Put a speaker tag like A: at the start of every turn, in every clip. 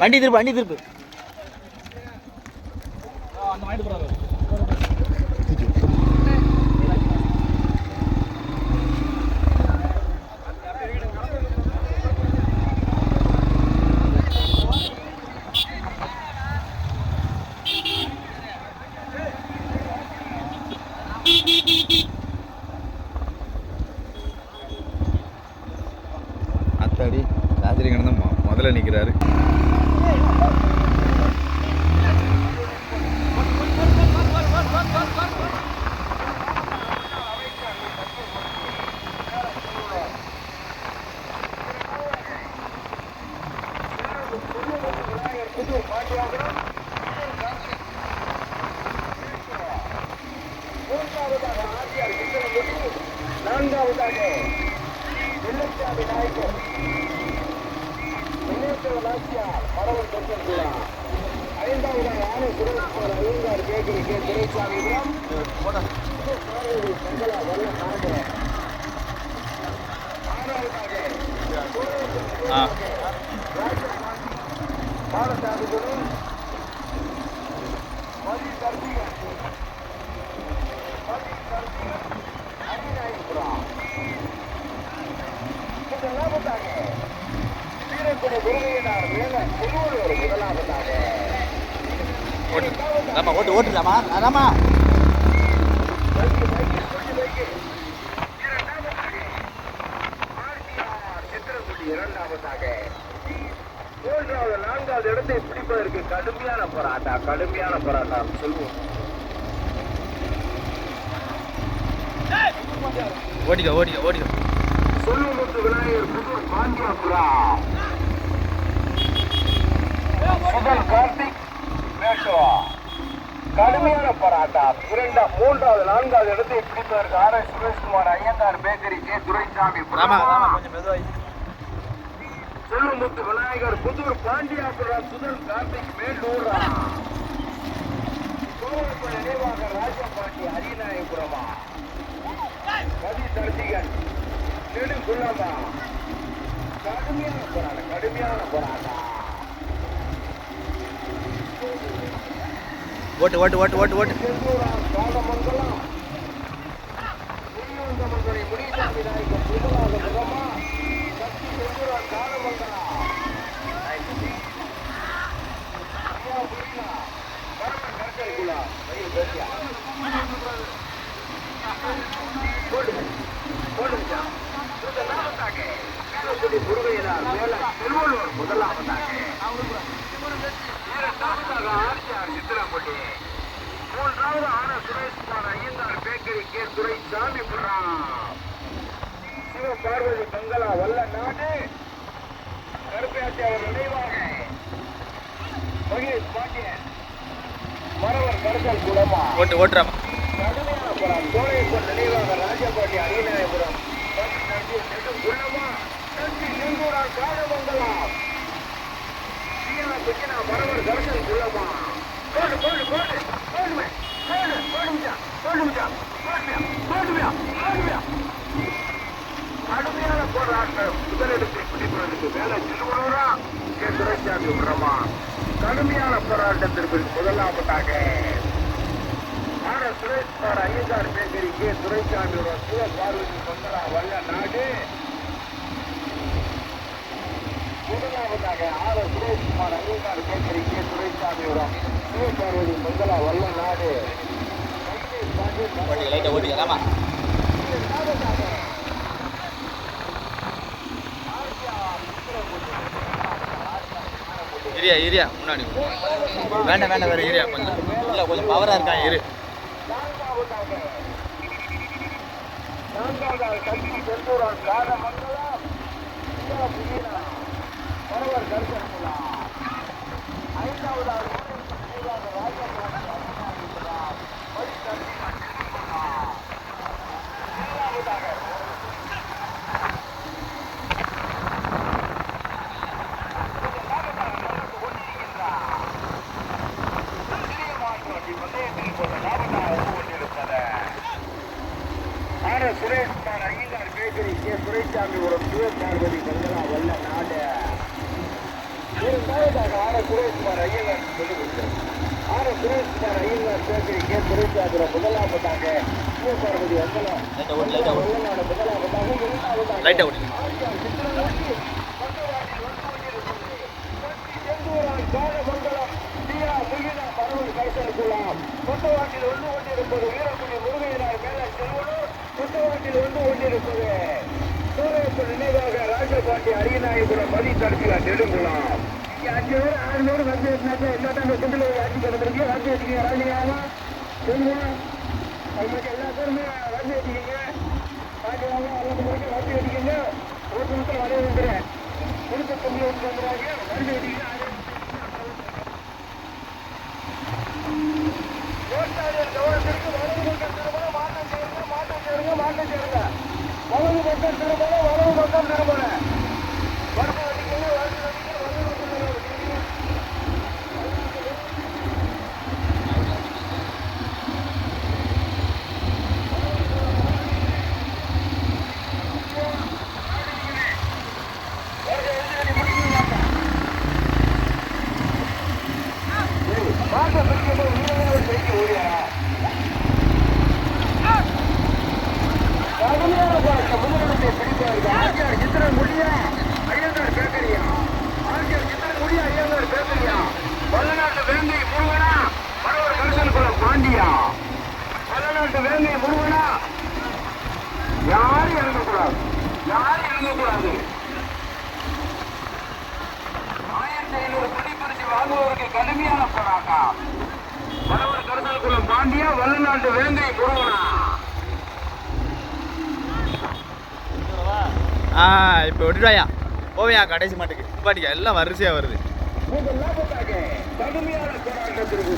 A: வண்டி திருப்பு வண்டி திருப்பு.
B: அந்த வாங்கிட்டு போறாரு
C: நான்காவதாக வெள்ளச்சாமி நாயக்கர் முன்னேற்ற நாச்சியார் மரவர் தொண்டர் விழா ஐந்தாவதாக ஆன சுரேஷ்குமார் ஐயங்கார் கேக்கரி கே துரைசாமிபுரம் பார்வதி மங்களா வல்ல நாயகர் ஆறாவதாக
B: ஆ
C: பாலசாமிபுரம் மதி தர்பிகன் மதி தர்பிகன் அரிநாயகபுரம் முதலாவதாக வீரக்குடி முருகையனார் மேல திருவள்ளுவர் முதலாவதாக
A: ஓட்டு ராமா ஓட்டு ஓட்டு ராமா ராமா
C: வைகை, வைகை, கொடி வைகை. இரண்டாவதாக ஆர்டிஆர் சித்திரக்குடி இரண்டாவதாக நான்காவது இடத்தை பிடிப்பதற்கு கடுமையான போராட்டம் கடுமையான போராட்டம் சொல்லுவோம்.
A: ஓட்டிக்கோ ஓட்டிக்கோ ஓட்டிக்கோ
C: சொல்லுமுத்து விநாயகர் புதூர் பாண்டியாபுரா. சுதன் கார்த்திக் மேஷவா கடுமையான போராட்டம். இரண்டாம் மூன்றாவது நான்காவது இடத்தை பிடிப்பதற்கு R S
A: Sureshkumar Iyengar
C: bakery
A: K. Duraisamy
C: சொல்லுமுத்து Vinayagar Puthur பாண்டியாபுரா சுதன் கார்த்திக் மேலூரா நினைவாக ராஜபாண்டி அரிநாயபுரமா கதி தர்த்திகன் நெடுங்குள்ளமா கடுமையான போராட்டம் கடுமையான போராட்டம்.
A: ஓட்டு ஓட்டு ஓட்டு ஓட்டு ஓட்டு.
C: செந்தூரார் காலமங்கலம் முனியந்தமங்கலை முனிசாமி நாயக்கர் திருமலாத முகமா சக்தி செந்தூரார் காலமங்கலம் ஐயா புரியலா பரம கற்கரிக்குலா ஐயோ பேசியா போடுங்க போடுங்க முதலாவதாக வீரக்குடி முருகையனார் மேல திருவள்ளுவர் முதலாவதாக இரண்டாவதாக ஆர்டிஆர் சித்திரப்பட்டி மூன்றாவது ஆன சுரேஷ்குமார் ஐயங்கார் பேக்கரி கே துரைசாமி புறாம் சிவ பார்வதி மங்களா வல்ல நாடு கருப்பையாட்டி அவர் நினைவாக மகேஷ் பாண்டியன் மரவர் கருத்தல் குளமா
A: ஓட்டு ஓட்டு ராமா
C: கடுமையான போராட்டம். முதலிடத்தை பிடிப்பதற்கு திருவள்ளூரா கே துரைசாமி விடுறமா கடுமையான போராட்டத்திற்கு முதலாவதாக ஆர சுரேஷ்குமார் ஐயங்கார் பேக்கரிக்கு துரைசாமியோட சிவ பார்வதி மங்களா வல்ல நாடு? முதலாவதாக ஆர சுரேஷ்குமார் ஐயங்கார் பேக்கரிக்கு துரைசாமியோட சிவ பார்வதி மங்களா வல்ல நாடு?
A: ஓட்டிக்க லைட்டாக ஓட்டிக்க ராமா இரியா இரியா முன்னாடி. வேண்டாம் வேண்டாம் வேறு இரியா கொஞ்சம். இல்லை கொஞ்சம் பவராக இருக்கான் இரு.
C: நான்காவதாக நான்காவதாக கல்வி செந்தூரான் காரமங்கலம் சிவ புதினா மரவர் கருத்தமுலா ஐந்தாவதாக சுரேஷ்குமார் ஐயங்கார் பேக்கரி கே துரைசாமி ஒரு சிவ பார்வதி மங்களா வல்ல இரண்டாவதாக ஆர சுரேஷ்குமார் ஐயங்கார் சொல்லிக் கொடுத்தார் ஆர சுரேஷ்குமார் ஐயங்கார் பேக்கரி கே துரைசாபுரம் முதலாவதாக சிவபார்வதி
A: லைட்டா ஓடு
C: முதலாவதாக இரண்டாவதாக வந்து கொண்டிருப்பது வீரக்குடி முருகையனார் மேல செல்வனும் குட்டவாட்டில் வந்து கொண்டிருப்பது சூரப்ப நினைவாக ராஜபாண்டி அரியநாயபுரம் மதி தடுக்கல நெடுங்குளம். அஞ்சு பேர் ஆறு பேர் வந்து எல்லாத்தையும் குண்டில ஆட்சி கிடந்திருக்கு வந்து வச்சுக்கீங்க ராஜினாமா? சொல்லுங்க. அவங்களுக்கு எல்லா பேருமே வந்து வச்சுக்கீங்க ராஜினாமா எல்லாத்துக்கும் வந்து வச்சுக்கீங்க ஒரு நிமிஷம் வரைய வந்துடுறேன் கொடுத்த வந்து வந்துடுறாங்க வந்து வச்சுக்கீங்க கவனத்திற்கு முருகனா
B: ஆ இப்போ விட்டுடாயா போவையா கடைசி மாட்டுக்கு. பாட்டிக்கா எல்லாம் வரிசையாக வருது.
C: கடுமையான போராட்டத்திற்கு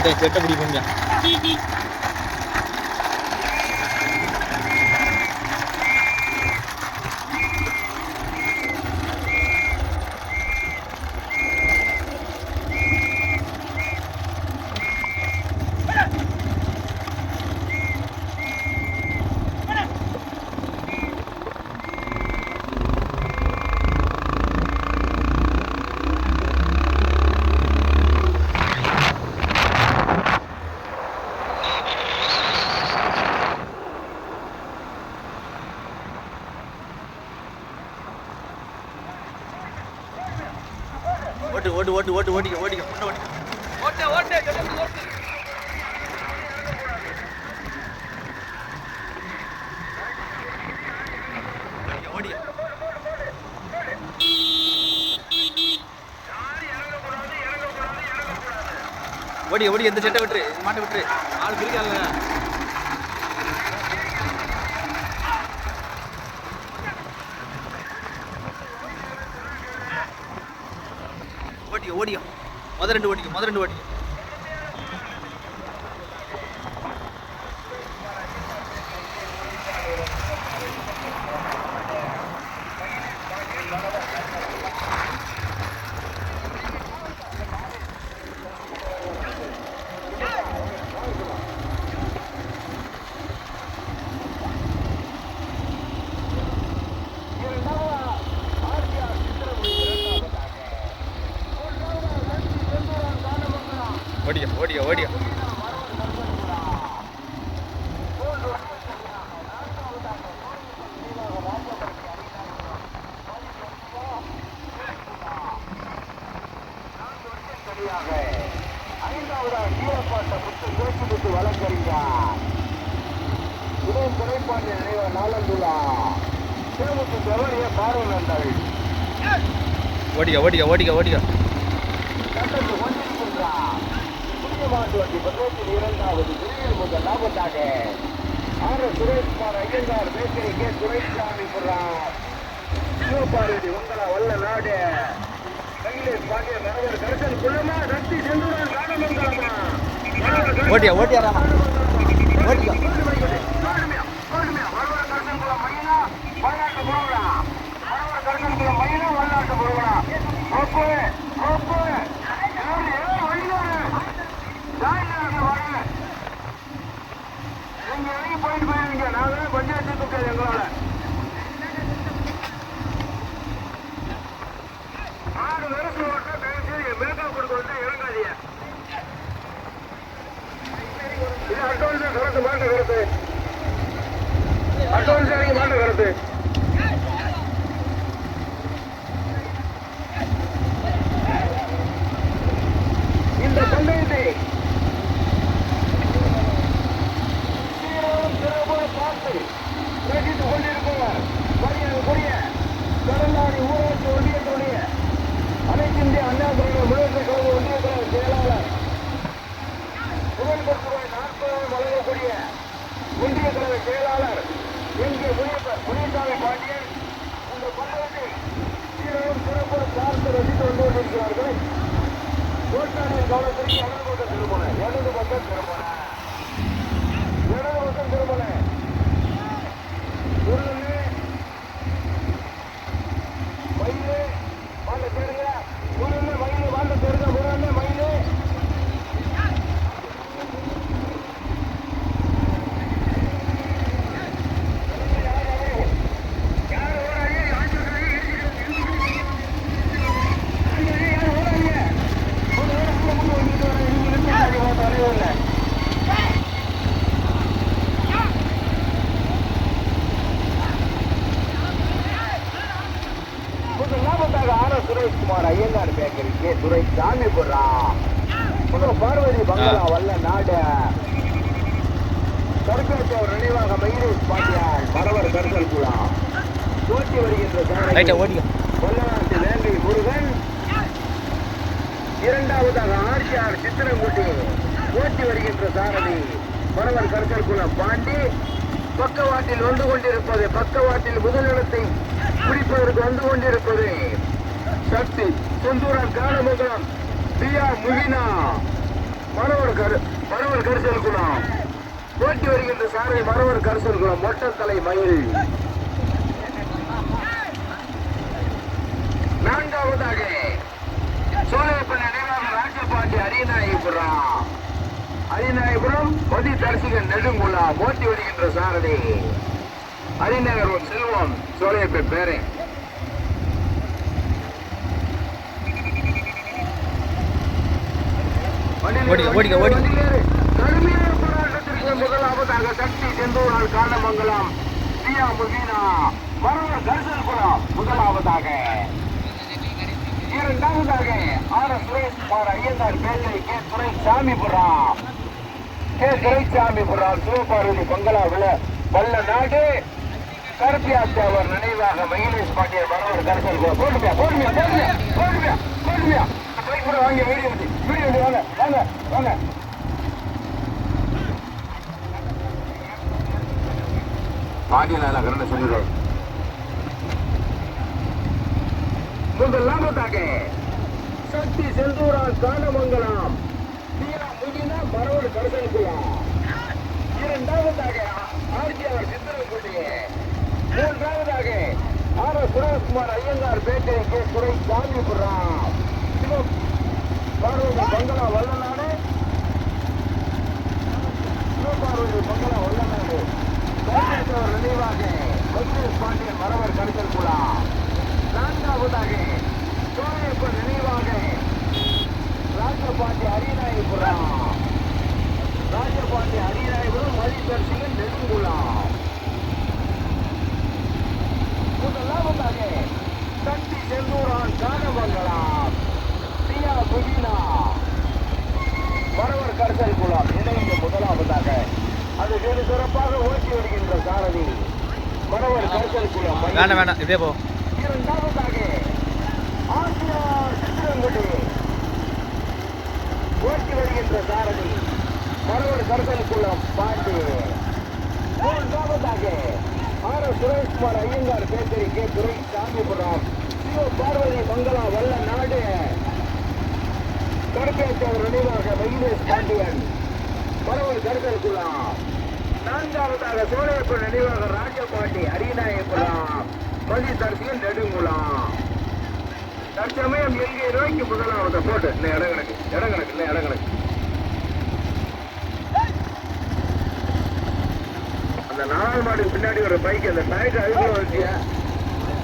C: வீட்டை செட்டை பிடி ஓட்டு ஓட்டு ஓட்டு ஓட்டு ஓடிக்க ஓடிக்க முன்ன ஓடிக்க ஓடிக்க, ஓடிக்க ஓடி ஓடி எந்த செட்டை விட்டுரு மாட்டை விட்டுரு. ஆள் பிரிக்காதுங்க ஓடிக்கும் ஓடிக்க முத ரெண்டு ஓடிக்கும் முத ரெண்டு ஓடிக்கும். ஓடிக்க ஓடிக்க ஓடிக்க ஓடிக்க.
A: கட்டத்து கொண்டிருக்கின்றார் இரண்டாவது விரைவில் முதல் லாபத்தாக R Sureshkumar Iyengar bakery K Duraisamy புறார் Sivabharathi வல்ல நாடு கையிலேஷ் பாண்டிய மனவர் கருத்தல் குள்ளமா சக்தி செந்துடன் காணமங்கலமா
C: ஓட்டியா ஓட்டியா வரலாற்று முருகனா? மனவர் கருங்கல்குளம் மயிலா வரலாற்று முருகனா? கோப்பு கோப்பு எல்லாரும் எல்லாரும் வழிதாரு ஜாயினாக வர? நீங்க இறங்கி போயிட்டு போயிருவீங்க. நாங்களே பஞ்சாயத்து தூக்காது ஆறு வருஷம் ஓட்ட கழிச்சு மேக்கப் கொடுக்க வந்து இறங்காதீங்க. இது அட்டோன்ஸ்
A: கருத்து மாட்ட
C: கருத்து. அட்டோன்ஸ் கருத்து. இரண்டாவதாக ஆர்சிஆர் சித்திரங்குட்டி ஓட்டி வருகின்ற சாரதி. பரவர் கற்கல்குளம் பாண்டி. பக்கவாட்டில் வந்து கொண்டிருப்பது பக்கவாட்டில் முதலிடத்தை பிடிப்பதற்கு வந்து கொண்டிருப்பது. சக்தி சுந்தூரன் காலமுகம் பியா முகினா. மரவர் கரு மரவர் கரிசல் குளம் ஓட்டி வருகின்ற சாரதி மரவர் கரிசல் குளம் மொட்டத்தலை மயில். நான்காவதாக சோழப்பன் நினைவாக ராஜபாண்டி அரியநாயபுரம் அரியநாயபுரம் மதி தரிசிகன் நெடுங்குள்ளா மோட்டி வருகின்ற சாரதி. அரிநகர் ஒரு செல்வம் சோழையப்பன் பேரே.
A: ஓடிக்க, ஓடிக்க, ஓடிக்க.
C: கடுமையான போராட்டத்திற்கு முதலாவதாக சக்தி செந்தூரால் காரணமங்கலம் பியா முகீனா மரவர் கரிசல் குளம் முதலாவதாக. இரண்டாவதாக ஆர் எஸ் சுரேஷ்குமார் ஐயனார் பேட்டை கே துரைசாமிபுரம் கே துரைசாமிபுரம் சிவபார்வதி பங்களாவில் வல்ல நாடு. கருப்பியாத்தவர் நினைவாக மகிழேஷ் பாண்டியர் மரவர் கரிசல் போடுமையா போடுமையா போடுமையா போடுமையா போடுமையா பைக் கூட வாங்க வீடியோ வீடியோ வாங்க வாங்க வாங்க. பாண்டியன் கரண்ட சொல்லிடுறோம் முதலாவதாக சக்தி செந்தூரால் காணமங்கலம் தீரா முடிந்தா மரவர் கருசனுக்குலாம் இரண்டாவதாக ஆர்ஜிஆர் சித்திரங்குடி மூன்றாவதாக ஆர் எஸ் சுரேஷ்குமார் ஐயங்கார் பேட்டை கே. துறை சாமிபுரம் சிவம் பார்வதி பங்களா வல்லநாடு சிவபார்வதி பங்களா வல்லநாடு நினைவாக பத்ரேஷ் பாண்டியன் மரவர் கருசல் குலாம் நான்காவதாக சோழையப்பன் நினைவாக ராஜபாண்டி அரியநாயபுரம் ராஜபாண்டி அரியநாயபுரம் மதிதர்சிகன் நெடுங்குளம். முதலாவதாக சக்தி செந்தூரான் காணமங்கலம் பியா புகினா மரவர் கருசல் குளம். இணைந்து முதலாவதாக. அது வெகு சிறப்பாக ஓட்டி வருகின்ற சாரதி. மரவர் கருசல் குளம்.
A: வேண்டாம் வேண்டாம் இதே போ.
C: இரண்டாவதாக ஆசியார் சித்திரங்குடி ஓட்டி வருகின்ற சாரதி மறுபடி கருத்தலுக்குளம் பாண்டு மூன்றாவதாக R Sureshkumar Iyengar bakery K Duraisamipuram. Siva Parvati Mangala வல்ல நாடு. கருப்பேற்றவர் நினைவாக மகிழேஷ் பாண்டியன். மரவர் கருத்தலுக்குளம் நான்காவதாக சோழையப்பன் நினைவாக ராஜபாண்டி அரியநாயபுரம் மதி தரிசிகள் நெடுங்குளம். தற்சமயம் எங்கே நோக்கி முதலாவது போட்டு. இன்னும் இடம் கணக்கு இடம் கணக்கு இன்னும் இடம் கணக்கு அந்த நாலாவது மாடுக்கு பின்னாடி ஒரு பைக் அந்த பைக் அதுக்குள்ள வந்துச்சு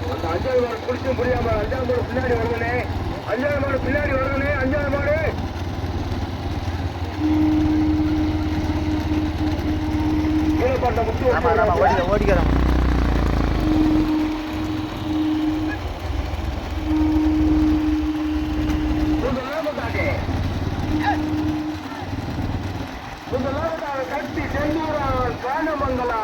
C: அந்த அஞ்சாவது மாடு குடிச்சு முடியாம அஞ்சாவது மாடு பின்னாடி வருதுனே. அஞ்சாவது மாடு பின்னாடி வருதுனே அஞ்சாவது மாடு.
A: ஓடிக்கிறோம்
C: முதலாவதாக முதலாவதாக கட்டி செந்தூரான் காணமங்கலம்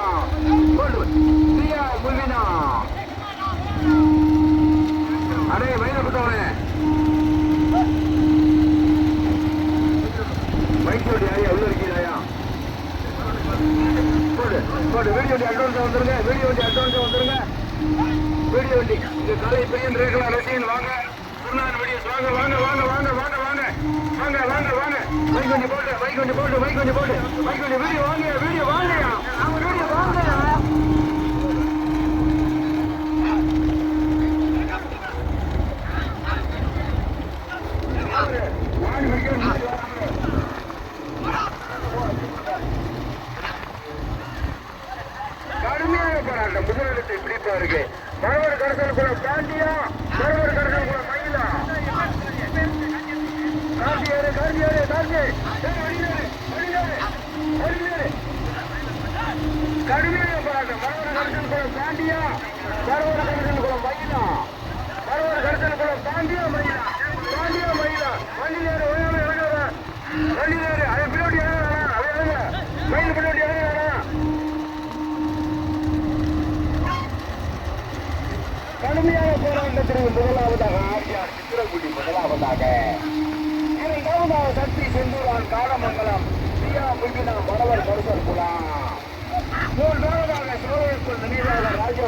C: மறுபடி கடத்தலுக்குள்ள பாண்டியா மறுபடி கடத்தலுக்குள்ள மயிலா. காந்தியாரு காந்தியாரு காந்தி கடுமையான பாருங்க. மறுபடி கடத்தலுக்குள்ள பாண்டியா மறுபடி கடத்தலுக்குள்ள மயிலா. மறுபடி கடத்தலுக்குள்ள பாண்டியா மயிலா. பாண்டியா மயிலா. மணியாரு திருவு முதலாவதாக ஆட்சியார் சித்திரகுடி முதலாவதாக. இரண்டாவதாக சக்தி செந்தூரான் காடமங்கலம் சியா முகினா மடவர் கருப்பர் குலாம் மூன்றாவதாக சிவகோயில் நினைவாளர் ராஜா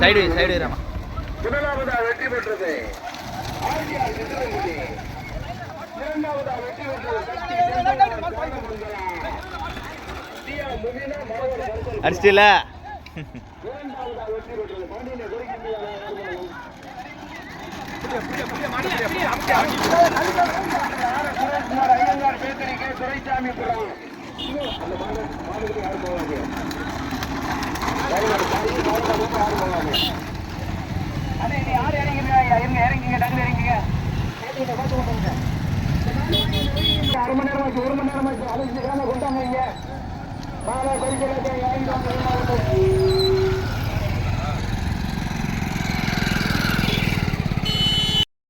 A: சைடு சைடு ராமா.
C: முதலாவதா வெற்றி பெற்றது. ஆர்டிஆர் சித்திரங்குடி இரண்டாவதா வெற்றி பெற்றது.
A: அடிச்சிட்டல
C: அரை மணி நேரம் ஒரு மணி நேரம் அலைஞ்சு அழைச்சி கொண்டாங்க இங்க மாலை பறிக்கிறாங்க